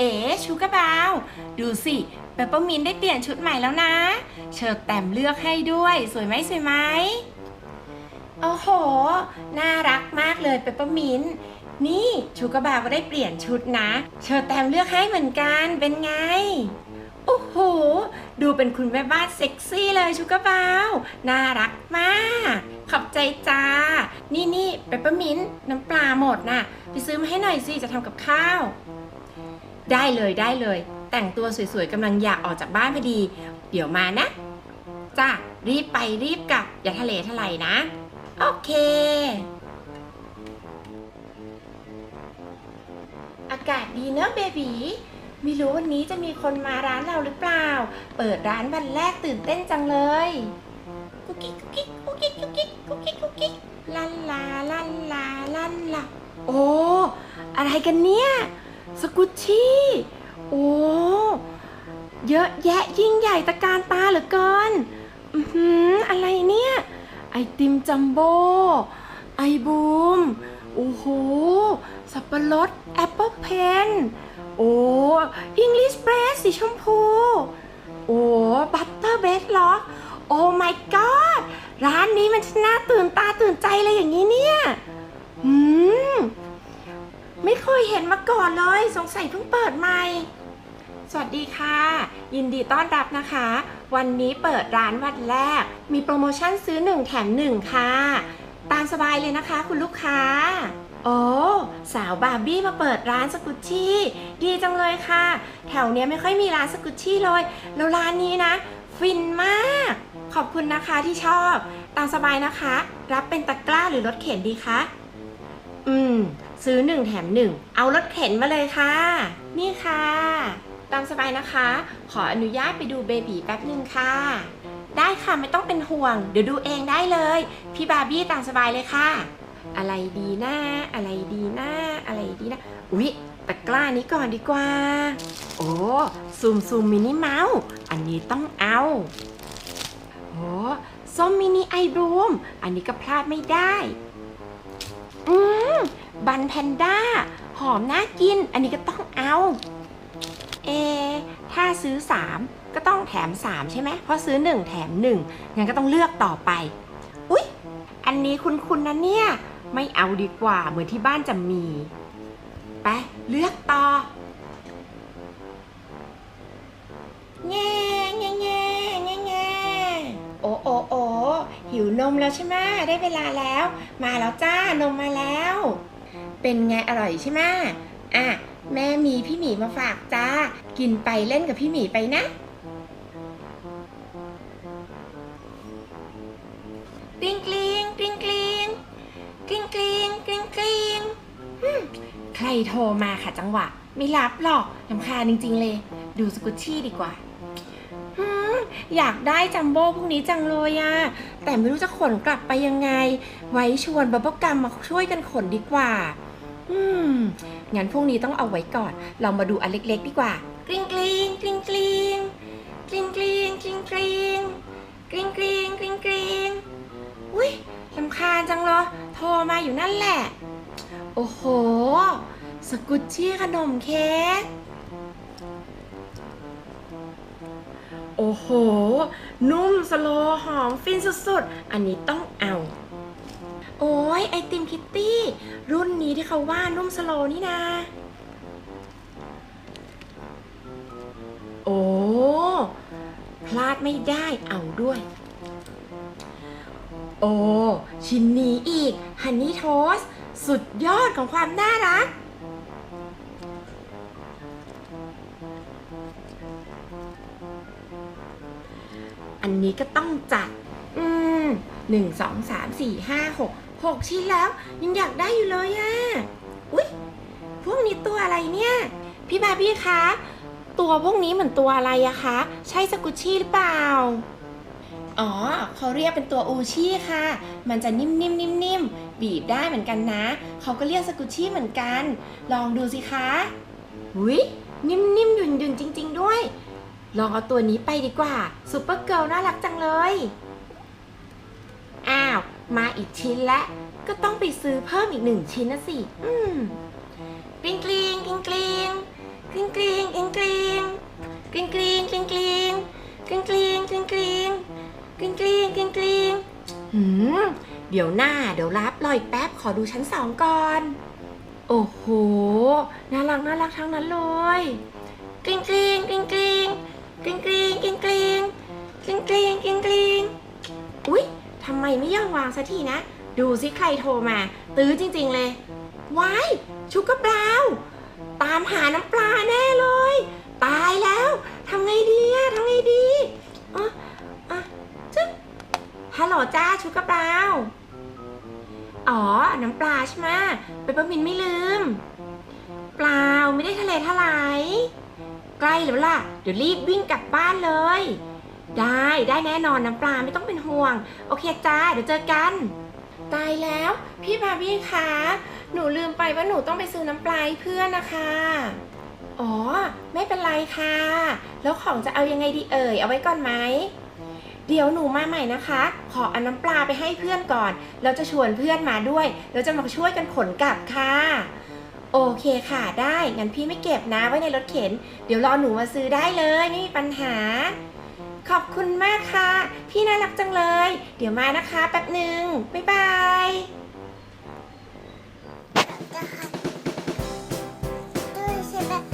เอ๋ชูกระบาว ดูสิเปปเปอร์มินได้เปลี่ยนชุดใหม่แล้วนะ เชิญแต้มเลือกให้ด้วย สวยไหมสวยไหมโอ้โห น่ารักมากเลยเปปเปอร์มินนี่ชูกระบาวก็ได้เปลี่ยนชุดนะ เชิญแต้มเลือกให้เหมือนกันเป็นไงโอ้โห ดูเป็นคุณแม่บ้านเซ็กซี่เลยชูกระบาว น่ารักมาก ขอบใจจ้า นี่นี่เปปเปอร์มินน้ำปลาหมดน่ะ ไปซื้อมาให้หน่อยสิจะทำกับข้าว ได้เลยได้เลย แต่งตัวสวยๆกำลังอยากออกจากบ้านพอดี เดี๋ยวมานะ จ้ารีบไปรีบกลับ อย่าทะเลทลายนะ โอเคอากาศดีเนอะเบบีไม่รู้วันนี้จะมีคนมาร้านเราหรือเปล่า เปิดร้านวันแรกตื่นเต้นจังเลย กุ๊กกิ๊กกุ๊กกิ๊กกุ๊กกิ๊กกุ๊กกิ๊กกุ๊กกิ๊กกุ๊กกิ๊กลันลาลันลาลันลาโอ้ อะไรกันเนี่ย สกุชชี่ โอ้ เยอะแยะยิ่งใหญ่ตะการตาเหลือเกิน อือหือ อะไรเนี่ย ไอติมจัมโบ้ไอบูม โอ้โห สับปะรดแอปเปิลเพน โอ้อิงลิชเบรสสีชมพู โอ้บัตเตอร์เบสล็อกโอ้ my god ร้านนี้มันน่าตื่นตาตื่นใจเลยอย่างนี้เนี่ย อืม ไม่เคยเห็นมาก่อนเลย สงสัยเพิ่งเปิดใหม่ สวัสดีค่ะ ยินดีต้อนรับนะคะ วันนี้เปิดร้านวันแรก มีโปรโมชั่นซื้อ 1 แถม 1 ค่ะ ตามสบายเลยนะคะคุณลูกค้า โอ้สาวบาร์บี้มาเปิดร้านสกุชชี่ดีจังเลยค่ะ แถวเนี้ยไม่ค่อยมีร้านสกุชชี่เลย แล้วร้านนี้นะ ฟินมาก ขอบคุณนะคะที่ชอบ ตามสบายนะคะ รับเป็นตะกร้าหรือรถเข็นดีคะ อืม ซื้อหนึ่งแถมหนึ่งเอารถเข็นมาเลยค่ะ นี่ค่ะ ตามสบายนะคะ ขออนุญาตไปดูเบบีแป๊บหนึ่งค่ะ ได้ค่ะไม่ต้องเป็นห่วง เดี๋ยวดูเองได้เลย พี่บาร์บี้ตามสบายเลยค่ะ อะไรดีนะอะไรดีนะอะไรดีนะอุ๊ยตะกร้านี้ก่อนดีกว่า โอ้ซูมซูมมินิเมาส์อันนี้ต้องเอาโอ้ส้มมินิไอบรูมอันนี้ก็พลาดไม่ได้ อืมบันแพนด้า หอมน่ากิน อันนี้ก็ต้องเอา เอ ถ้าซื้อ 3 ก็ต้องแถม 3 ใช่ไหมเพราะซื้อ 1 แถม1งั้นก็ต้องเลือกต่อไป อุ๊ย อันนี้คุณๆนะเนี่ย ไม่เอาดีกว่าเหมือนที่บ้านจะมี ไป เลือกต่อ มแล้วใช่ไหมได้เวลาแล้ว มาแล้วจ้านมมาแล้ว เป็นไงอร่อยใช่ไหมอะแม่มีพี่หมีมาฝากจ้า กินไปเล่นกับพี่หมีไปนะ กริงกริงกริงกริงกริงกริงกริงกริงใครโทรมาค่ะจังหวะ ไม่รับหรอกลำคาญจริง ๆ เลย ดูสกุชชี่ดีกว่า อยากได้จัมโบ้พวกนี้จังเลยอะแต่ไม่รู้จะขนกลับไปยังไง ไว้ชวนบับเบิ้ลกัมมาช่วยกันขนดีกว่า อืม งั้นพวกนี้ต้องเอาไว้ก่อน เรามาดูอันเล็กๆ ดีกว่ากริงกริงกริงกริงกริงกริงกริงกริงกริงกริงกริงกริงอุ้ยลำคาญจังเลยโทรมาอยู่นั่นแหละ โอ้โห สกุชชี่ขนมเค้ก โอ้โห นุ่มสโลหอมฟินสุดๆ อันนี้ต้องเอา โอ้ยไอติมคิตตี้ รุ่นนี้ที่เขาว่านุ่มสโลนี่นาโอ้ พลาดไม่ได้เอาด้วย โอ้ ชิ้นนี้อีกฮันนี่โทสสุดยอดของความน่ารัก อันนี้ก็ต้องจัด อืมหนึ่งสองสามสี่ห้าหกหกชิ้นแล้ว ยังอยากได้อยู่เลยอะอุ๊ย พวกนี้ตัวอะไรเนี่ย พี่บาร์บี้คะ ตัวพวกนี้เหมือนตัวอะไรอะคะ ใช่สกุชชี่หรือเปล่า อ๋อเขาเรียกเป็นตัวอูชี่ค่ะ มันจะนิ่มๆนิ่มๆบีบได้เหมือนกันนะ เขาก็เรียกสกุชชี่เหมือนกัน ลองดูสิคะหุย นิ่มๆหยุ่นๆจริง ๆ ด้วย ลองเอาตัวนี้ไปดีกว่าซูเปอร์เกิลน่ารักจังเลย อ้าว มาอีกชิ้นละก็ต้องไปซื้อเพิ่มอีกหนึ่งชิ้นนะสิ อืมกริงกริงกริงกริงกริงกริงกริงกริงกริงกริงกริงกริงกริงกริงกริงกริงกริงกริงหืมเดี๋ยวหน้าเดี๋ยวรับรออีกแป๊บขอดูชั้นสองก่อน โอ้โห น่ารักน่ารักทั้งนั้นเลยกริงกริงกริงกริงกริงกริงกริงกริงกริงกริงกริงกริงอุ๊ยทำไมไม่ยอมวางสักทีนะ ดูสิใครโทรมา ตื้อจริง ๆ เลย ว้าย ชุกกระเปล่าตามหาน้ำปลาแน่เลย ตายแล้ว ทำไงดีอะทำไงดีอะอะจึ๊บฮัลโหลจ้าชุกกระเปล่า อ๋อ น้ำปลาใช่ไหมเปปเปอร์มินต์ไม่ลืม เปล่าไม่ได้ทะเลทลายใกล้แล้วล่ะ เดี๋ยวรีบวิ่งกลับบ้านเลย ได้ได้แน่นอนน้ำปลาไม่ต้องเป็นห่วง โอเคจ้าเดี๋ยวเจอกัน ตายแล้ว พี่บาร์บี้คะหนูลืมไปว่าหนูต้องไปซื้อน้ำปลาให้เพื่อนนะคะ อ๋อ ไม่เป็นไรค่ะ แล้วของจะเอายังไงดีเอ่ย เอาไว้ก่อนไหม เดี๋ยวหนูมาใหม่นะคะ ขอเอาน้ำปลาไปให้เพื่อนก่อนแล้วจะชวนเพื่อนมาด้วยแล้วจะมาช่วยกันขนกลับค่ะ โอเคค่ะได้ งั้นพี่ไม่เก็บนะไว้ในรถเข็น เดี๋ยวรอหนูมาซื้อได้เลยไม่มีปัญหา ขอบคุณมากค่ะ พี่น่ารักจังเลย เดี๋ยวมานะคะแป๊บหนึ่งบ๊ายบายด้วยใช่ไหม